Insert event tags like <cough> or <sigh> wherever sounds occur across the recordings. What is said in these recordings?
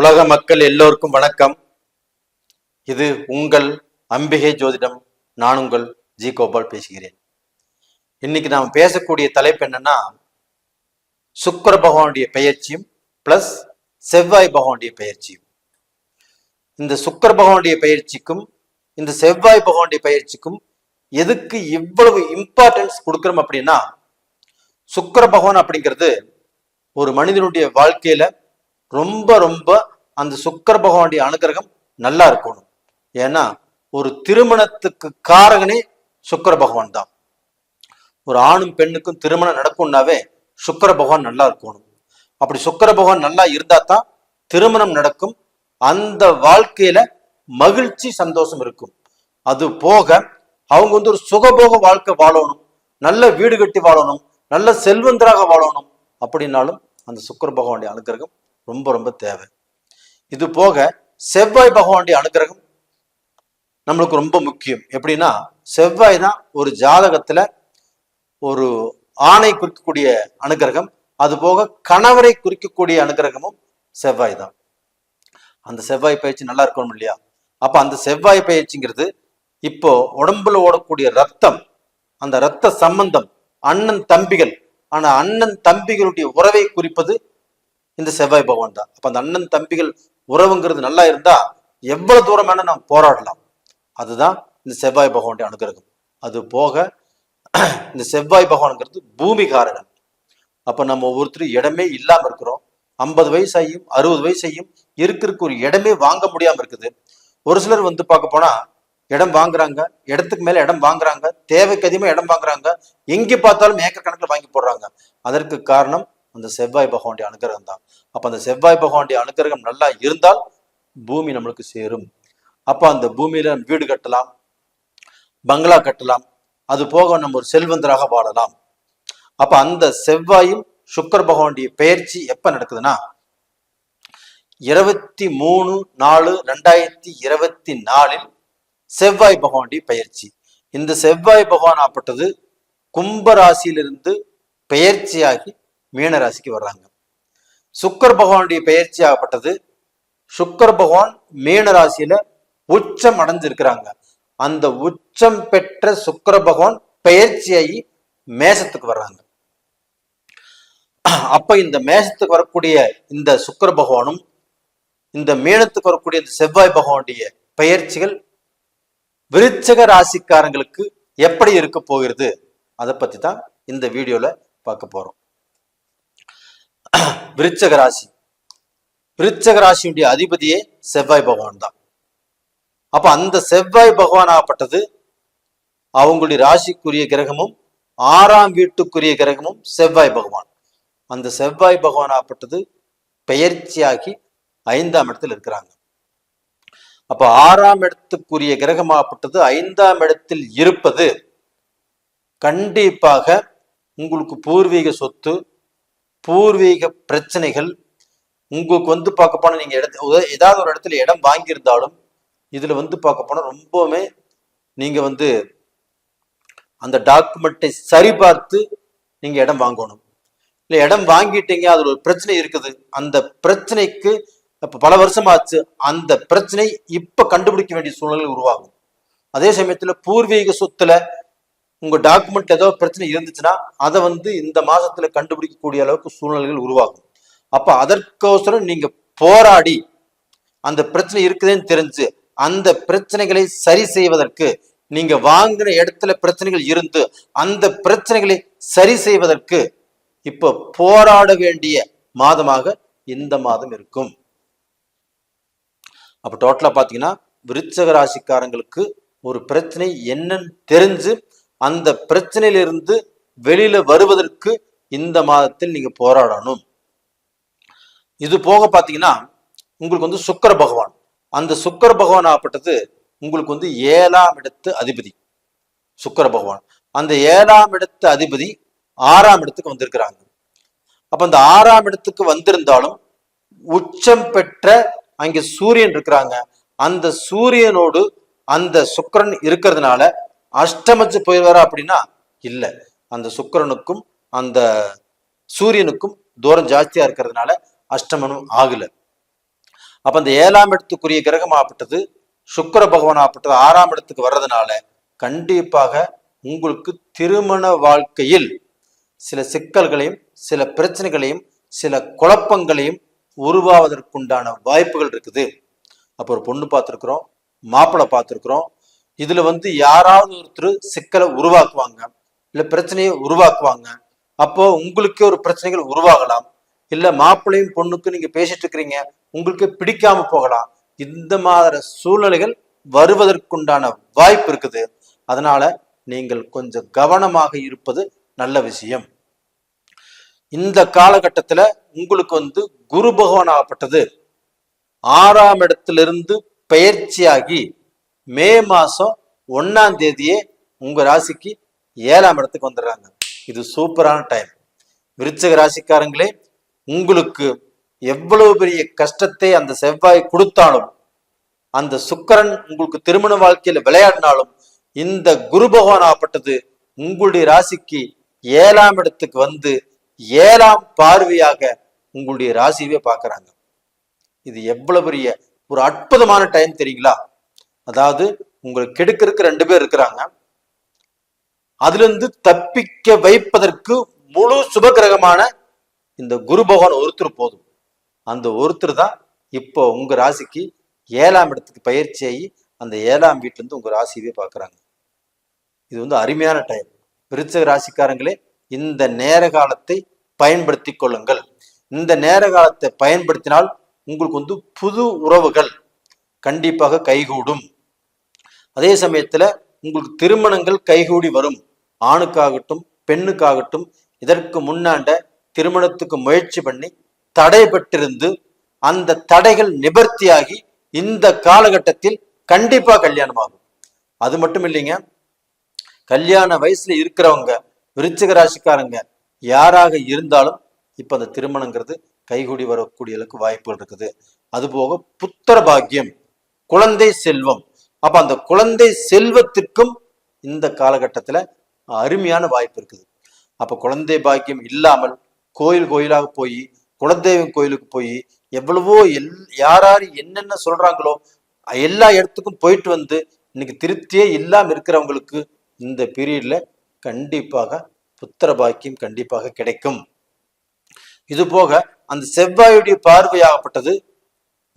உலக மக்கள் எல்லோருக்கும் வணக்கம். இது உங்கள் அம்பிகை ஜோதிடம். நான் உங்கள் ஜி கோபால் பேசுகிறேன். இன்னைக்கு நாம் பேசக்கூடிய தலைப்பு என்னன்னா சுக்கர பகவானுடைய பெயர்ச்சியும் பிளஸ் செவ்வாய் பகவானுடைய பெயர்ச்சியும். இந்த சுக்கர பகவானுடைய பயிற்சிக்கும் இந்த செவ்வாய் பகவானுடைய பயிற்சிக்கும் எதுக்கு இவ்வளவு இம்பார்ட்டன்ஸ் கொடுக்குறோம் அப்படின்னா சுக்கர பகவான் அப்படிங்கிறது ஒரு மனிதனுடைய வாழ்க்கையில ரொம்ப ரொம்ப அந்த சுக்கர பகவானுடைய அனுகிரகம் நல்லா இருக்கணும். ஏன்னா ஒரு திருமணத்துக்கு காரகனே சுக்கர பகவான் தான். ஒரு ஆணும் பெண்ணுக்கும் திருமணம் நடக்கும்னாவே சுக்கர பகவான் நல்லா இருக்கணும். அப்படி சுக்கர பகவான் நல்லா இருந்தா தான் திருமணம் நடக்கும். அந்த வாழ்க்கையில மகிழ்ச்சி சந்தோஷம் இருக்கும். அது போக அவங்க வந்து ஒரு சுகபோக வாழ்க்கை வாழணும். நல்ல வீடு கட்டி வாழணும். நல்ல செல்வந்தராக வாழணும். அப்படின்னாலும் அந்த சுக்கர பகவானுடைய அனுகிரகம் ரொம்ப ரொம்ப தேவை. இது போக செவ்வாய் பகவானுடைய அனுகிரகம் நம்மளுக்கு ரொம்ப முக்கியம். எப்படின்னா செவ்வாய் தான் ஒரு ஜாதகத்துல ஒரு ஆணை குறிக்கக்கூடிய அனுகிரகம் அது போக கணவரை குறிக்கக்கூடிய அனுகிரகமும் செவ்வாய் தான். அந்த செவ்வாய் பயிற்சி நல்லா இருக்கணும் இல்லையா? அப்ப அந்த செவ்வாய் பயிற்சிங்கிறது இப்போ உடம்புல ஓடக்கூடிய ரத்தம் அந்த ரத்த சம்பந்தம் அண்ணன் தம்பிகள். ஆனா அண்ணன் தம்பிகளுடைய உறவை குறிப்பது இந்த செவ்வாய் பகவான் தான். அப்ப அந்த அண்ணன் தம்பிகள் உறவுங்கிறது நல்லா இருந்தா எவ்வளவு தூரம் வேணா நாம் போராடலாம். அதுதான் இந்த செவ்வாய் பகவானுடைய அனுகிரகம். அது போக <clears throat> இந்த செவ்வாய் பகவான்ங்கிறது பூமிகாரகன். அப்ப நம்ம ஒவ்வொருத்தரும் இடமே இல்லாம இருக்கிறோம். ஐம்பது வயசு ஆகியும் அறுபது வயசு ஆகியும் இருக்கிறதுக்கு ஒரு இடமே வாங்க முடியாம இருக்குது. ஒரு சிலர் வந்து பார்க்க போனா இடம் வாங்குறாங்க இடத்துக்கு மேல இடம் வாங்குறாங்க தேவைக்கு அதிகமா இடம் வாங்குறாங்க எங்க பார்த்தாலும் ஏக்கர் கணக்கில் வாங்கி போடுறாங்க. அதற்கு காரணம் அந்த செவ்வாய் பகவானுடைய அனுகிரகம் தான். அப்ப அந்த செவ்வாய் பகவானுடைய அனுகிரகம் நல்லா இருந்தால் பூமி நம்மளுக்கு சேரும். அப்ப அந்த பூமியில வீடு கட்டலாம் பங்களா கட்டலாம் அது போக நம்ம ஒரு செல்வந்தராக வாழலாம். அப்ப அந்த செவ்வாயும் சுக்கர் பகவானுடைய பெயர்ச்சி எப்ப நடக்குதுன்னா இருபத்தி மூணு நாலு ரெண்டாயிரத்தி இருபத்தி நாலில் செவ்வாய் பகவானுடைய பெயர்ச்சி. இந்த செவ்வாய் பகவான் ஆப்பட்டது கும்பராசியிலிருந்து பெயர்ச்சியாகி மீன ராசிக்கு வர்றாங்க. சுக்கர் பகவானுடைய பெயர்ச்சி ஆகப்பட்டது சுக்கர் பகவான் மீன ராசியில உச்சம் அடைஞ்சிருக்கிறாங்க. அந்த உச்சம் பெற்ற சுக்கர பகவான் பெயர்ச்சியாகி மேசத்துக்கு வர்றாங்க. அப்ப இந்த மேசத்துக்கு வரக்கூடிய இந்த சுக்கர பகவானும் இந்த மீனத்துக்கு வரக்கூடிய இந்த செவ்வாய் பகவானுடைய பெயர்ச்சிகள் விருச்சக ராசிக்காரங்களுக்கு எப்படி இருக்க போகிறது? அதை பத்தி தான் இந்த வீடியோல பார்க்க போறோம். விருச்சக ராசி. விருச்சக ராசியுடைய அதிபதியே செவ்வாய் பகவான் தான். அப்ப அந்த செவ்வாய் பகவான் ஆகப்பட்டது அவங்களுடைய ராசிக்குரிய கிரகமும் ஆறாம் வீட்டுக்குரிய கிரகமும் செவ்வாய் பகவான். அந்த செவ்வாய் பகவானாகப்பட்டது பெயர்ச்சியாகி ஐந்தாம் இடத்தில் இருக்கிறாங்க. அப்ப ஆறாம் இடத்துக்குரிய கிரகமாகப்பட்டது ஐந்தாம் இடத்தில் இருப்பது கண்டிப்பாக உங்களுக்கு பூர்வீக சொத்து பூர்வீக பிரச்சனைகள் உங்களுக்கு வந்து பார்க்க போனால் நீங்கள் இடத்து ஏதாவது ஒரு இடத்துல இடம் வாங்கியிருந்தாலும் இதில் வந்து பார்க்க போனால் ரொம்பவுமே நீங்கள் வந்து அந்த டாக்குமெண்ட்டை சரிபார்த்து நீங்கள் இடம் வாங்கணும். இல்லை இடம் வாங்கிட்டீங்க அதில் ஒரு பிரச்சனை இருக்குது. அந்த பிரச்சனைக்கு இப்போ பல வருஷமாச்சு. அந்த பிரச்சனை இப்போ கண்டுபிடிக்க வேண்டிய சூழ்நிலை உருவாகும். அதே சமயத்தில் பூர்வீக சொத்துல உங்க டாக்குமெண்ட் ஏதோ பிரச்சனை இருந்துச்சுன்னா அதை வந்து இந்த மாசத்துல கண்டுபிடிக்கக்கூடிய அளவுக்கு சூழ்நிலைகள் உருவாகும். அப்ப அதற்கோசரம் நீங்க போராடி அந்த பிரச்சனை இருக்குதுன்னு தெரிஞ்சு அந்த பிரச்சனைகளை சரி செய்வதற்கு நீங்க வாங்கின இடத்துல பிரச்சனைகள் இருந்து அந்த பிரச்சனைகளை சரி செய்வதற்கு இப்ப போராட வேண்டிய மாதமாக இந்த மாதம் இருக்கும். அப்ப டோட்டலா பாத்தீங்கன்னா விருச்சக ராசிக்காரங்களுக்கு ஒரு பிரச்சனை என்னன்னு தெரிஞ்சு அந்த பிரச்சனையிலிருந்து வெளியில வருவதற்கு இந்த மாதத்தில் நீங்க போராடணும். இது போக பாத்தீங்கன்னா உங்களுக்கு வந்து சுக்கர பகவான். அந்த சுக்கர பகவான் ஆகப்பட்டது உங்களுக்கு வந்து ஏழாம் இடத்து அதிபதி. சுக்கர பகவான். அந்த ஏழாம் இடத்து அதிபதி ஆறாம் இடத்துக்கு வந்திருக்கிறாங்க. அப்ப அந்த ஆறாம் இடத்துக்கு வந்திருந்தாலும் உச்சம் பெற்ற அங்க சூரியன் இருக்கிறாங்க. அந்த சூரியனோடு அந்த சுக்கரன் இருக்கிறதுனால அஷ்டமிச்சு போயிடுவாரா அப்படின்னா இல்லை. அந்த சுக்கிரனுக்கும் அந்த சூரியனுக்கும் தூரம் ஜாஸ்தியா இருக்கிறதுனால அஷ்டமனும் ஆகல. அப்ப அந்த ஏழாம் இடத்துக்குரிய கிரகம் ஆப்பட்டது சுக்கிர பகவான் ஆப்பட்டது ஆறாம் இடத்துக்கு வர்றதுனால கண்டிப்பாக உங்களுக்கு திருமண வாழ்க்கையில் சில சிக்கல்களையும் சில பிரச்சனைகளையும் சில குழப்பங்களையும் உருவாவதற்குண்டான வாய்ப்புகள் இருக்குது. அப்போ ஒரு பொண்ணு பார்த்துருக்குறோம் மாப்பிள்ளை பார்த்துருக்குறோம் இதுல வந்து யாராவது ஒருத்தர் சிக்கலை உருவாக்குவாங்க இல்ல பிரச்சனையை உருவாக்குவாங்க. அப்போ உங்களுக்கே ஒரு பிரச்சனைகள் உருவாகலாம். இல்ல மாப்பிள்ளையும் பொண்ணுக்கு நீங்க பேசிட்டு இருக்கிறீங்க உங்களுக்கு பிடிக்காம போகலாம். இந்த மாதிரி சூழ்நிலைகள் வருவதற்குண்டான வாய்ப்பு இருக்குது. அதனால நீங்கள் கொஞ்சம் கவனமாக இருப்பது நல்ல விஷயம். இந்த காலகட்டத்துல உங்களுக்கு வந்து குரு பகவான் ஆகப்பட்டது. ஆறாம் இடத்திலிருந்து பயிற்சியாகி மே மாசம் ஒன்னாம் தேதியே உங்க ராசிக்கு ஏழாம் இடத்துக்கு வந்துடுறாங்க. இது சூப்பரான டைம் விருச்சக ராசிக்காரங்களே உங்களுக்கு எவ்வளவு பெரிய கஷ்டத்தை அந்த செவ்வாய் கொடுத்தாலும் அந்த சுக்கிரன் உங்களுக்கு திருமண வாழ்க்கையில விளையாடினாலும் இந்த குரு பகவான் ஆப்பட்டது உங்களுடைய ராசிக்கு ஏழாம் இடத்துக்கு வந்து ஏழாம் பார்வையாக உங்களுடைய ராசியவே பார்க்குறாங்க. இது எவ்வளவு பெரிய ஒரு அற்புதமான டைம் தெரியுங்களா? அதாவது உங்களுக்கு கெடுக்கிறதுக்கு ரெண்டு பேர் இருக்கிறாங்க. அதுல இருந்து தப்பிக்க வைப்பதற்கு முழு சுபகிரகமான இந்த குரு பகவான் ஒருத்தர் போதும். அந்த ஒருத்தர் தான் இப்போ உங்க ராசிக்கு ஏழாம் இடத்துக்கு பயிற்சியாகி அந்த ஏழாம் வீட்டுல இருந்து உங்க ராசியவே பார்க்கறாங்க. இது வந்து அருமையான டைம் விருச்சக ராசிக்காரங்களே இந்த நேர காலத்தை பயன்படுத்தி கொள்ளுங்கள். இந்த நேர காலத்தை பயன்படுத்தினால் உங்களுக்கு வந்து புது உறவுகள் கண்டிப்பாக கைகூடும். அதே சமயத்துல உங்களுக்கு திருமணங்கள் கைகூடி வரும். ஆணுக்காகட்டும் பெண்ணுக்காகட்டும் இதற்கு முன்னாண்ட திருமணத்துக்கு முயற்சி பண்ணி தடைபட்டிருந்து அந்த தடைகள் நிவர்த்தியாகி இந்த காலகட்டத்தில் கண்டிப்பா கல்யாணம் ஆகும் அது மட்டும் இல்லைங்க கல்யாண வயசுல இருக்கிறவங்க விருச்சிக ராசிக்காரங்க யாராக இருந்தாலும் இப்ப அந்த திருமணங்கிறது கைகூடி வரக்கூடிய அளவுக்கு வாய்ப்புகள் இருக்குது. அதுபோக புத்திர பாக்கியம் குழந்தை செல்வம் அப்ப அந்த குழந்தை செல்வத்திற்கும் இந்த காலகட்டத்துல அருமையான வாய்ப்பு இருக்குது. அப்ப குழந்தை பாக்கியம் இல்லாமல் கோயில் கோயிலாக போய் குலதெய்வம் கோயிலுக்கு போய் எவ்வளவோ எல் யாராரு என்னென்ன சொல்றாங்களோ எல்லா இடத்துக்கும் போயிட்டு வந்து இன்னைக்கு திருப்தியே இல்லாம இருக்கிறவங்களுக்கு இந்த பீரியட்ல கண்டிப்பாக புத்திர பாக்கியம் கண்டிப்பாக கிடைக்கும். இது போக அந்த செவ்வாயுடைய பார்வையாகப்பட்டது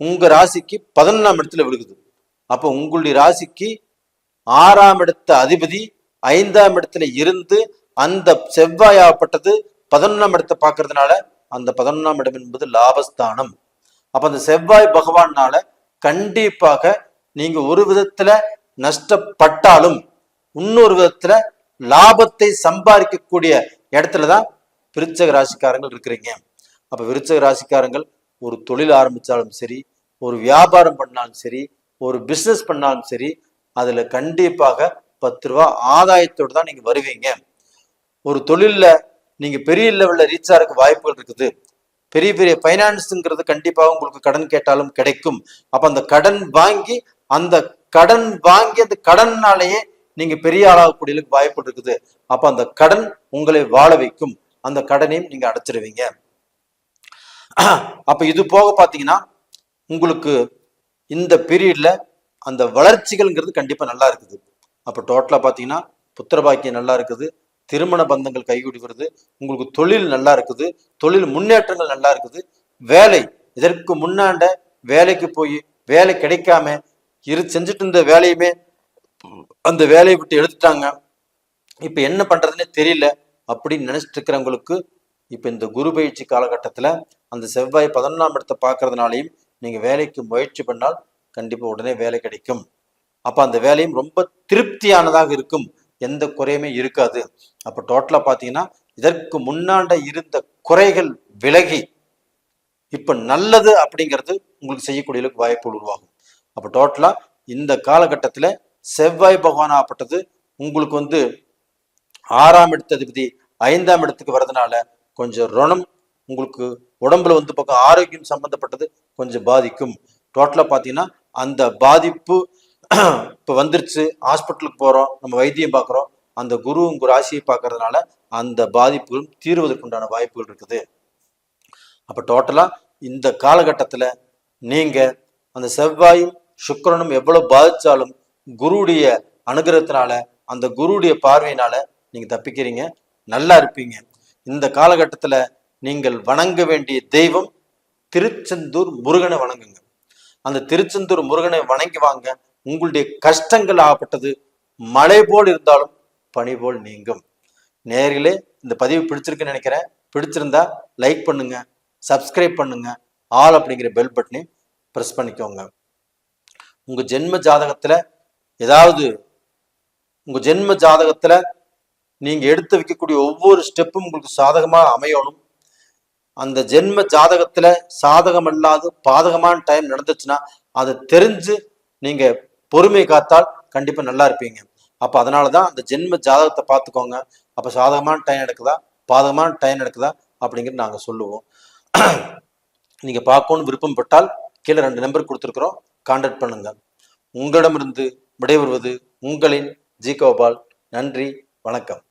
உங்க ராசிக்கு பதினொன்றாம் இடத்துல விழுகுது. அப்போ உங்களுடைய ராசிக்கு ஆறாம் இடத்த அதிபதி ஐந்தாம் இடத்துல இருந்து அந்த செவ்வாயாகப்பட்டது பதினொன்றாம் இடத்தை பார்க்கறதுனால அந்த பதினொன்றாம் இடம் என்பது லாபஸ்தானம். அப்ப அந்த செவ்வாய் பகவானால கண்டிப்பாக நீங்க ஒரு விதத்துல நஷ்டப்பட்டாலும் இன்னொரு விதத்துல லாபத்தை சம்பாதிக்கக்கூடிய இடத்துலதான் விருச்சக ராசிக்காரங்கள் இருக்கிறீங்க. அப்ப விருச்சக ராசிக்காரங்கள் ஒரு தொழில் ஆரம்பிச்சாலும் சரி ஒரு வியாபாரம் பண்ணாலும் சரி ஒரு பிசினஸ் பண்ணாலும் சரி அதுல கண்டிப்பாக பத்து ரூபா ஆதாயத்தோடு தான் நீங்க வருவீங்க. ஒரு தொழில்ல நீங்க பெரிய லெவலில் ரீச் ஆகிறதுக்கு வாய்ப்புகள் இருக்குது. பெரிய பெரிய ஃபைனான்ஸுங்கிறது கண்டிப்பாக உங்களுக்கு கடன் கேட்டாலும் கிடைக்கும். அப்ப அந்த கடன் வாங்கி அந்த கடன் வாங்கி அந்த கடன்னாலேயே நீங்க பெரிய ஆளாகக்கூடிய வாய்ப்பு இருக்குது. அப்ப அந்த கடன் உங்களை வாழ வைக்கும். அந்த கடனையும் நீங்க அடைச்சிருவீங்க. அப்போ இது போக பார்த்தீங்கன்னா உங்களுக்கு இந்த பீரியட்ல அந்த வளர்ச்சிகள்ங்கிறது கண்டிப்பா நல்லா இருக்குது. அப்போ டோட்டலா பாத்தீங்கன்னா புத்திரபாக்கியம் நல்லா இருக்குது. திருமண பந்தங்கள் கைகூடி வருது உங்களுக்கு தொழில் நல்லா இருக்குது. தொழில் முன்னேற்றங்கள் நல்லா இருக்குது. வேலை இதற்கு முன்னாண்ட வேலைக்கு போய் வேலை கிடைக்காம இரு செஞ்சுட்டு இருந்த வேலையுமே அந்த வேலையை விட்டு எடுத்துட்டாங்க. இப்ப என்ன பண்றதுன்னே தெரியல. அப்படின்னு நினைச்சிட்டு இருக்கிறவங்களுக்கு இப்ப இந்த குரு பயிற்சி காலகட்டத்துல அந்த செவ்வாய் பதினொன்றாம் இடத்தை பார்க்கறதுனாலையும் நீங்கள் வேலைக்கு முயற்சி பண்ணால் கண்டிப்பா உடனே வேலை கிடைக்கும். அப்போ அந்த வேலையும் ரொம்ப திருப்தியானதாக இருக்கும். எந்த குறையுமே இருக்காது. அப்போ டோட்டலா பார்த்தீங்கன்னா இதற்கு முன்னாண்ட இருந்த குறைகள் விலகி இப்போ நல்லது அப்படிங்கிறது உங்களுக்கு செய்யக்கூடிய அளவுக்கு வாய்ப்புகள் உருவாகும். அப்போ டோட்டலா இந்த காலகட்டத்துல செவ்வாய் பகவான் ஆப்பட்டது உங்களுக்கு வந்து ஆறாம் இடத்ததிபதி ஐந்தாம் இடத்துக்கு வர்றதுனால கொஞ்சம் ருணம் உங்களுக்கு உடம்புல வந்து பக்கம் ஆரோக்கியம் சம்பந்தப்பட்டது கொஞ்சம் பாதிக்கும். டோட்டலாக பார்த்தீங்கன்னா அந்த பாதிப்பு <clears throat> இப்போ வந்துருச்சு. ஹாஸ்பிட்டலுக்கு போகிறோம் நம்ம வைத்தியம் பார்க்குறோம் அந்த குரு உங்கள் ராசியை பார்க்கறதுனால அந்த பாதிப்புகளும் தீர்வதற்குண்டான வாய்ப்புகள் இருக்குது. அப்போ டோட்டலாக இந்த காலகட்டத்தில் நீங்கள் அந்த செவ்வாயும் சுக்கிரனும் எவ்வளோ பாதித்தாலும் குருடைய அனுகிரகத்தினால அந்த குருடைய பார்வையினால நீங்கள் தப்பிக்கிறீங்க. நல்லா இருப்பீங்க. இந்த காலகட்டத்தில் நீங்கள் வணங்க வேண்டிய தெய்வம் திருச்செந்தூர் முருகனை வணங்குங்க. அந்த திருச்செந்தூர் முருகனை வணங்கி வாங்க. உங்களுடைய கஷ்டங்கள் ஆகப்பட்டது. மழை போல் இருந்தாலும் பனி போல் நீங்கும். நேரிலே இந்த பதிவு பிடிச்சிருக்குன்னு நினைக்கிறேன். பிடிச்சிருந்தா லைக் பண்ணுங்க. சப்ஸ்கிரைப் பண்ணுங்க. ஆல் அப்படிங்கிற பெல் பட்டனையும் ப்ரெஸ் பண்ணிக்கோங்க. உங்க ஜென்ம ஜாதகத்துல ஏதாவது உங்க ஜென்ம ஜாதகத்துல நீங்க எடுத்து வைக்கக்கூடிய ஒவ்வொரு ஸ்டெப்பும் உங்களுக்கு சாதகமாக அமையணும். அந்த ஜென்ம ஜாதகத்துல சாதகம் அல்லாது பாதகமான டைம் நடந்துச்சுன்னா அதை தெரிஞ்சு நீங்க பொறுமை காத்தால் கண்டிப்பா நல்லா இருப்பீங்க. அப்ப அதனாலதான் அந்த ஜென்ம ஜாதகத்தை பார்த்துக்கோங்க. அப்ப சாதகமான டைம் நடக்குதா? பாதகமான டைம் நடக்குதா? அப்படிங்கிறது நாங்க சொல்லுவோம். நீங்க பார்க்கணும்னு விருப்பப்பட்டால் கீழே ரெண்டு நம்பர் கொடுத்துருக்குறோம். கான்டாக்ட் பண்ணுங்க. உங்களிடமிருந்து விடைபெறுவது உங்களின் ஜி கோபால். நன்றி. வணக்கம்.